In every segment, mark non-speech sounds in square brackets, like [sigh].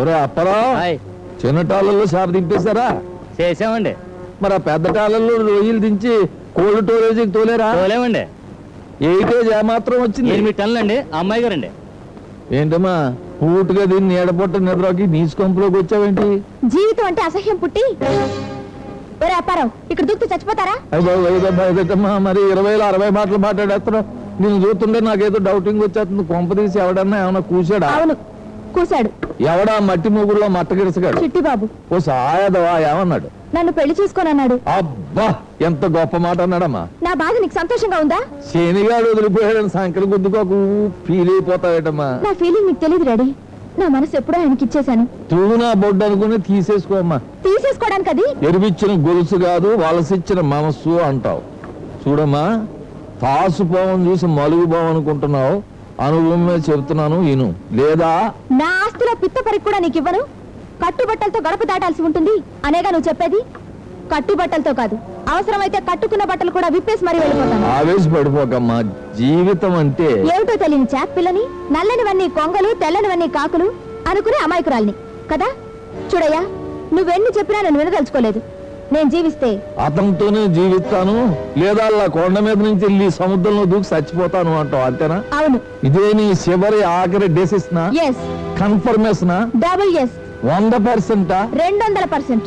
ఒరే అప్పరా చిన్న టాళ్ళలో షాప్ దింపేశారా? చేసామండి మరి ఆ పెద్ద టాళ్ళలో రొయ్యలు దించి కోల్డ్ స్టోరేజ్కి తోలేరా? తోలేమండి. ఏటేజ్ ఏమాత్రం వచ్చింది? ఎనిమిది టన్నులండి అమ్మాయి గారండి. ఏంటమ్మా పూటుగా దీన్ని ఏడపొట్ట నిద్రకి నీచు కొంపులోకి వచ్చావేంటి? జీవితం అంటే అసహ్యం పుట్టి. ఒరే అప్పారావు ఇక్కడ దూకుతూ చచ్చిపోతారా? అయ్యో, అయ్యో, అయ్యో, మరి ఇరవైలో అరవై మాటలు మాట్లాడేస్తున్నావు. నేను చూస్తుంటే నాకేదో డౌటింగ్ వచ్చేస్తుంది. కొంప తీసి ఎవడన్నా ఏమన్నా కూసాడా అవును కూశాడు ఎవడా మట్టి మూగుల్లో మట్ట గిరసగాడు చిట్టిబాబు. ఓ సాయదవా ఏమన్నాడు? నన్ను పెళ్ళి చేసుకోనన్నాడు. అబ్బా ఎంత గొప్ప మాట అన్నాడమ్మా. నా బాధ నీకు సంతోషంగా ఉందా? శనిగాడు వదిలిపోయాడని సంకలు గుద్దుకోకు ఫీల్ అయిపోతావేటమ్మా. నా ఫీలింగ్ నీకు తెలియదు డాడీ. నా మనసు ఎప్పుడో ఆయనకి ఇచ్చేశాను. తూనా బొడ్డు అనుకుని తీసేసుకోమ్మా తీసేసుకోవడానికి అది? ఎరివిచ్చిన గొలుసు కాదు వలసిచ్చిన మనస్సు అంటావు. చూడమ్మా తాసు పోవం చూసి మలుగు పోవం అనుకుంటున్నావు. అనుభవం మీద చెబుతున్నాను ఇను లేదా? నా ఆస్తిలో పిత్త పరికి కూడా నీకు ఇవ్వను. కట్టుబట్టలతో గడప దాటాల్సి ఉంటుంది. అనేగా నువ్వు చెప్పేది? కట్టుబట్టలతో కాదు. అవసరమైతే కట్టుకున్న బట్టలు కూడా విప్పేసి మరీ వెళ్ళిపోతాను. ఆవేశపడిపోకమ్మా. జీవితం అంటే? ఏమిటో తెలియని చాప్ పిల్లని నల్లనివన్నీ కొంగలు తెల్లనివన్నీ కాకులు అనుకునే అమాయకురాల్ని. కదా? చూడయ్యా నువ్వెన్ని చెప్పినా నేను వినదలుచుకోలేదు. నేను జీవిస్తే? అతనితోనే జీవిస్తాను. లేదా అలా కొండ మీద నుంచి వెళ్ళి సముద్రంలో దూకి చచ్చిపోతాను అంటావు అంతేనా? అవును. ఇదే నీ చివరి ఆఖరి డెసిస్నా ఎస్ కన్ఫర్మేషనా డబుల్ ఎస్ వంద పర్సెంటా? రెండు వందల పర్సెంట్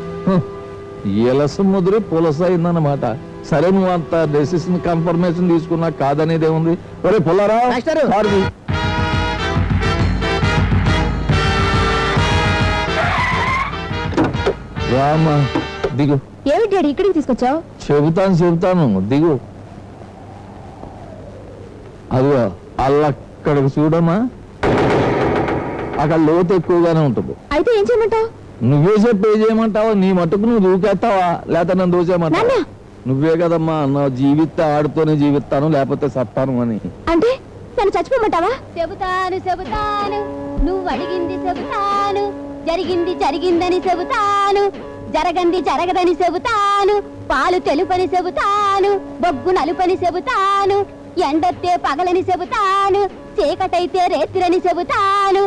ఎలస ముదిరి పులస అయిందన్నమాట. సరే నువ్వు అంత డెసిషన్ కన్ఫర్మేషన్ తీసుకున్నా కాదనేది ఏముంది? ఒరే పుల్లారా. రామా. దిగు. ఏమిటి డాడీ ఇక్కడికి తీసుకొచ్చావు? చెబుతాను చెబుతాను. దిగు. అదిగో అల్లక్కడికి చూడమ్మా. అక్కడ లోతు ఎక్కువగానే ఉంటుంది. అయితే ఏం చేయమంటావు? నువ్వే చెప్పి చేయమంటావా. నీ మట్టుకు నువ్వు దూకేస్తావా? లేకపోతే నన్ను దూచేయమంటావా నాన్న! నువ్వే కదమ్మా నా జీవిత ఆడుతోనే జీవిస్తాను లేకపోతే సత్తాను అని. అంటే నన్ను చచ్చిపోమంటావా? చెబుతాను చెబుతాను. నువ్వు అడిగింది చెబుతాను. జరిగింది జరిగిందని చెబుతాను. జరగంది జరగదని చెబుతాను. పాలు తెలుపని చెబుతాను. బొగ్గు నలుపని చెబుతాను. ఎండొత్తే పగలని చెబుతాను. చీకటైతే రేత్రిని చెబుతాను.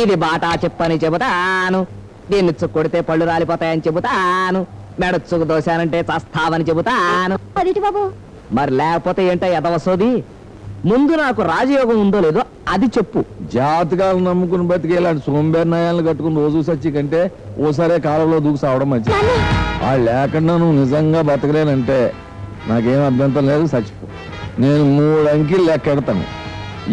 ఇది బాటా చెప్పని చెబుతాను. దీన్ని కొడితే పళ్ళు రాలిపోతాయని చెబుతాను. మెడచ్చుకు దోశానంటే చస్తావని చెబుతాను. అదేంటి బాబు? మరి లేకపోతే ఏంటో ఎదవసోది ముందు నాకు రాజయోగం ఉందో లేదో అది చెప్పు. జాతకాలు నమ్ముకుని బతికే ఇలాంటి సోంబేర్నాయాలను కట్టుకుని రోజు సచ్చి కంటే ఓసారే కాలంలో దూకి సావడం మంచిది. వాళ్ళు లేకుండా నువ్వు నిజంగా బతకలేనంటే నాకేం అభ్యంతరం లేదు చచ్చిపో నేను మూడు అంకిలు లెక్కెడతాను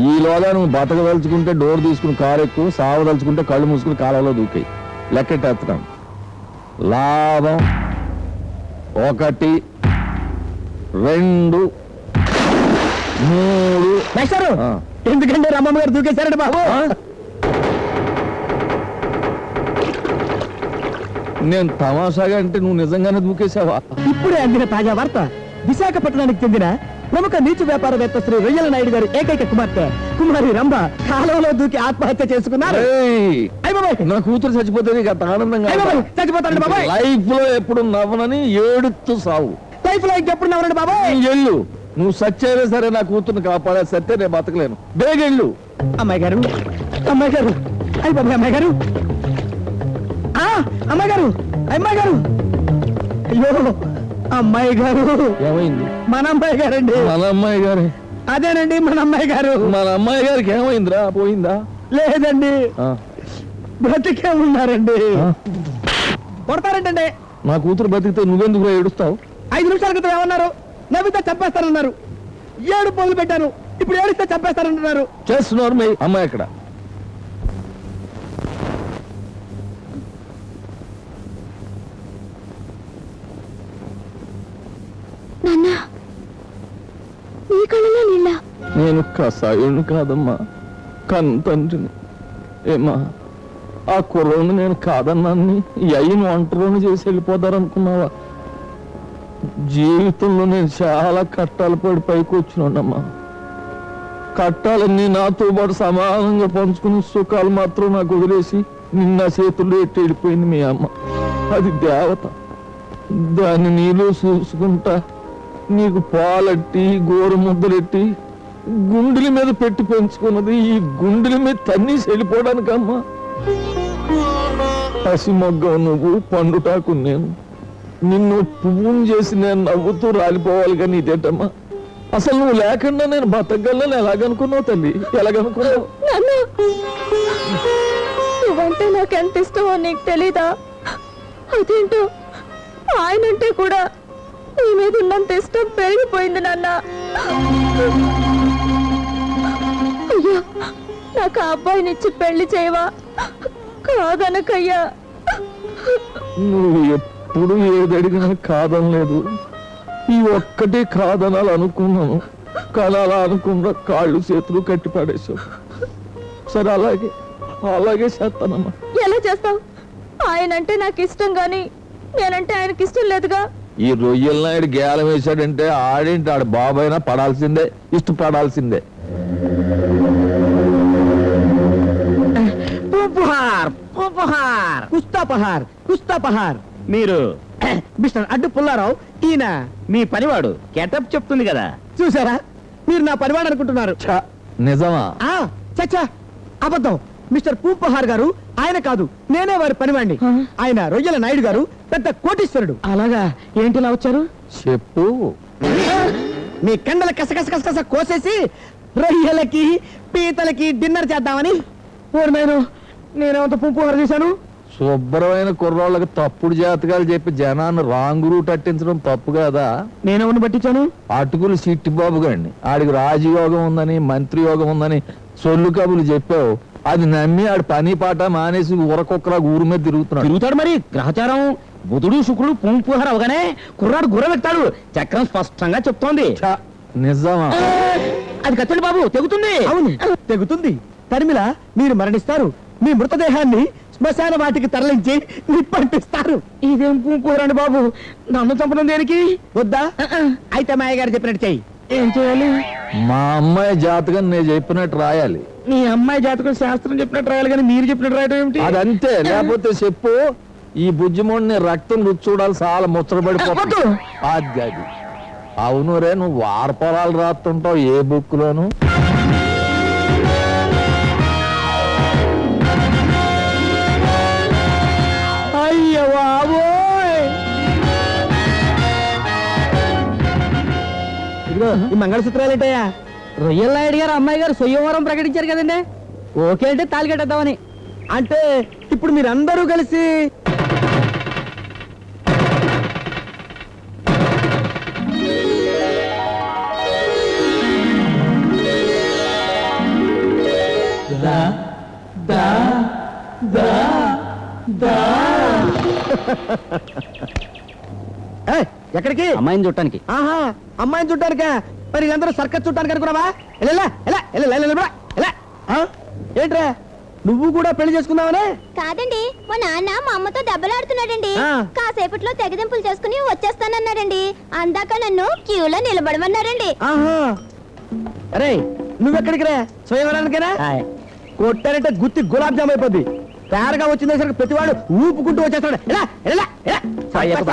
ఈలోగా నువ్వు బతకదలుచుకుంటే డోర్ తీసుకుని కారు ఎక్కువ సావదలుచుకుంటే కళ్ళు మూసుకుని కాలంలో దూకాయి. లెక్కెట్టేస్తాను లాభం ఒకటి రెండు మూడు. మాస్టారు. ఎందుకంటే రమ్మమ్మ గారు దూకేశారండి బాబు? నేను తమాషాగా అంటే నువ్వు నిజంగానే దూకేశావా? ఇప్పుడే అందిన తాజా వార్త విశాఖపట్నానికి చెందిన ప్రముఖ నీచు వ్యాపారవేత్త శ్రీ రొయ్యల నాయుడు గారి ఏకైక కుమార్తె కుమారి రంభ కాలంలో దూకి ఆత్మహత్య చేసుకున్నారు. నా కూతురు చచ్చిపోతే నీకు అంత ఆనందంగా బాబాయ్ చచ్చిపోతారండి బాబాయ్. లైఫ్లో ఎప్పుడు నవ్వనని ఏడుతూ సావు. లైఫ్లో ఇంకెప్పుడు నవ్వరండి బాబాయ్. నీ ఎల్లు. నువ్వు సచ్చైనా సరే నా కూతుర్ని కాపాడే సత్తే నేను బతకలేను. బేగెళ్ళు. అమ్మాయి గారు అమ్మాయి గారు అయ్య బాబాయ్ అమ్మాయి గారు. ఆ, అమ్మాయి గారు అమ్మాయి గారు. అయ్యో అమ్మాయి గారు. ఏమైంది? మన అమ్మాయి గారండి. మన అమ్మాయి గారి. అదేనండి మన అమ్మాయి గారు. మన అమ్మాయి గారికి ఏమైందిరా? పోయిందా? లేదండి. ఆ, బ్రతికే ఉన్నారండి. ఆ. కొడతారంటండి. నా కూతురు బతికితే నువ్వెందుకు ఏడుస్తావు? ఐదు నిమిషాల క్రితం ఏమన్నారు? నవ్వితే చంపేస్తారన్నారు ఏడు పోగులు పెట్టాను. ఇప్పుడు ఏడిస్తే చంపేస్తారంటున్నారు చేస్తున్నారు మీ అమ్మాయి ఎక్కడ నాన్న నీ కళ్ళలో నీళ్ళ? నేను కసాయుని కాదమ్మా. కన్ను తండ్రిని ఏమా ఆ కుర్రోని నేను కాదన్నాన్ని? ఈ అయ్యను ఒంటరిని చేసి వెళ్ళిపోతారనుకున్నావా? జీవితంలో నేను చాలా కట్టాలు పడి పైకి వచ్చినాడమ్మా కట్టాలన్నీ నాతో పాటు సమానంగా పంచుకుని సుఖాలు మాత్రం నాకు వదిలేసి నిన్న చేతుల్లో ఎట్టి వెళ్ళిపోయింది మీ అమ్మ. అది దేవత. దాన్ని నీలో చూసుకుంటా నీకు పాలట్టి గోరు ముద్దలెట్టి గుండెల మీద పెట్టి పెంచుకున్నది. ఈ గుండెల మీద తన్నీసి వెళ్ళిపోవడానికమ్మా. పసి మొగ్గ నువ్వు పండుటాకు నేను. నిన్ను పువ్వుని చేసి నేను నవ్వుతూ రాలిపోవాలి కానీ ఇదేంటమ్మా? అసలు నువ్వు లేకుండా నేను బతకగలను ఎలాగనుకున్నావు తల్లి? ఎలాగనుకున్నావు? నువ్వంటే నాకు ఎంత ఇష్టమో నీకు తెలీదా? అదేంటో? ఆయనంటే కూడా నీ మీద ఉన్నంత ఇష్టం పెరిగిపోయింది నాన్న. అయ్యా నాకు ఆ అబ్బాయిని ఇచ్చి పెళ్ళి చేయవా? కాదనకయ్యా. నువ్వు ఎప్పుడు ఏదడిగినా కాదనలేదు ఈ ఒక్కటే కాదనాలి అనుకున్నాను. కానీ అలా అనుకున్న కాళ్ళు చేతులు కట్టి పడేసావు సరే అలాగే. అలాగే చేస్తానమ్మా. ఎలా చేస్తావు? ఆయనంటే నాకు ఇష్టం గాని నేనంటే ఆయనకి ఇష్టం లేదుగా? ఈ రొయ్యల నాయుడు గేలం వేశాడంటే ఆడేంటి? ఆడు బాబైనా పడాల్సిందే ఇష్టపడాల్సిందే. పూపుహార్ పూపుహార్. కుస్తా పహార్ కుస్తా పహార్. మీరు [coughs] మిస్టర్ అడ్డు పుల్లారావు ఈయన మీ పనివాడు. గెటప్ చెప్తుంది కదా. చూసారా మీరు నా పరివాడు అనుకుంటున్నారు. నిజమా? ఆ చచ్చా అబద్ధం. మిస్టర్ పూపహార్ గారు ఆయన కాదు నేనే వారి పనివాణ్ణి. ఆయన రొయ్యల నాయుడు గారు పెద్ద కోటీశ్వరుడు. అలాగా? ఏంటి ఇలా వచ్చారు? చెప్పు. మీ కండల కసకస కసకస కోసేసి రొయ్యలకి పీతలకి డిన్నర్ చేద్దామని. ఓరి నేను నేనేమంత పూపహార్ చేశాను? శుభ్రమైన కుర్రోళ్ళకి తప్పుడు జాతకాలు చెప్పి జనాన్ని రాంగ్ రూట్ అట్టించడం తప్పు కదా? నేనేమన్నా పట్టించాను? అటుకులు సిట్టి బాబు గండి ఆడికి రాజయోగం ఉందని మంత్రి యోగం ఉందని సొల్లు కబులు చెప్పావు. అది నమ్మి ఆడి పని పాట మానేసి ఊరకొక్కలా ఊరి మీద తిరుగుతున్నాడు. తిరుగుతాడు మరి. గ్రహచారం. బుధుడు శుక్రుడు పుంపుహర అవగానే కుర్రాడు గుర్ర వెక్తాడు చక్రం స్పష్టంగా చెప్తోంది. నిజమా? అది కత్తండి బాబు తెగుతుంది. అవును తెగుతుంది. తరిమిల మీరు మరణిస్తారు. మీ మృతదేహాన్ని శ్మశాన వాటికి తరలించి నిప్పంటిస్తారు ఇదేం పూంపుహరండి బాబు? నన్ను చంపడం దేనికి? వద్దా? అయితే మాయ గారు చెప్పినట్టు చెయ్యి ఏం చేయాలి? మా అమ్మాయి జాతకం నేను చెప్పినట్టు రాయాలి. మీ అమ్మాయి జాతకం శాస్త్రం చెప్పినట్టు రాయాలి కానీ మీరు చెప్పినట్టు రాయటం ఏమిటి? అదంతే. లేకపోతే చెప్పు ఈ బుజ్జిమోడిని రక్తం రుచి చూడాలి చాలా ముచ్చటపడిపోతుంది అది అవును రే నువ్వు వారపరాలు రాస్తుంటావు ఏ బుక్ లోను ఈ మంగళసూత్రాలు ఏంటయ్యా? రొయ్యల నాయుడు గారు అమ్మాయి గారు సొయ్యవరం ప్రకటించారు కదండి. ఓకే అంటే తాళి కట్టేద్దామని. అంటే ఇప్పుడు మీరందరూ కలిసి ఏయ్, ఎక్కడికి? అమ్మాయిని చూడటానికి. ఆహా అమ్మాయిని చుట్టానికా మరి అందరూ సర్కస్ చుట్టానికి అనుకున్నావా? ఎలా ఎలా ఎలా ఎలా ఎలా ఏంట్రా? నువ్వు కూడా పెళ్ళి చేసుకుందావనే కాదండి మా నాన్న మా అమ్మతో దెబ్బలాడుతున్నాడండి. ఆ. కాసేపట్లో తెగదింపులు చేసుకుని వచ్చేస్తానన్నాడండి. అందాక నన్ను క్యూలో నిలబడమన్నారండి. ఆహా. అరే నువ్వెక్కడికి రా స్వయంవరానికేనా కొట్టారంటే గుత్తి గులాబ్ జామ్ అయిపోద్ది. తయారుగా వచ్చిందేసరికి ప్రతివాడు ఊపుకుంటూ వచ్చేస్తాడు. ఎలా ఎలా ఎలా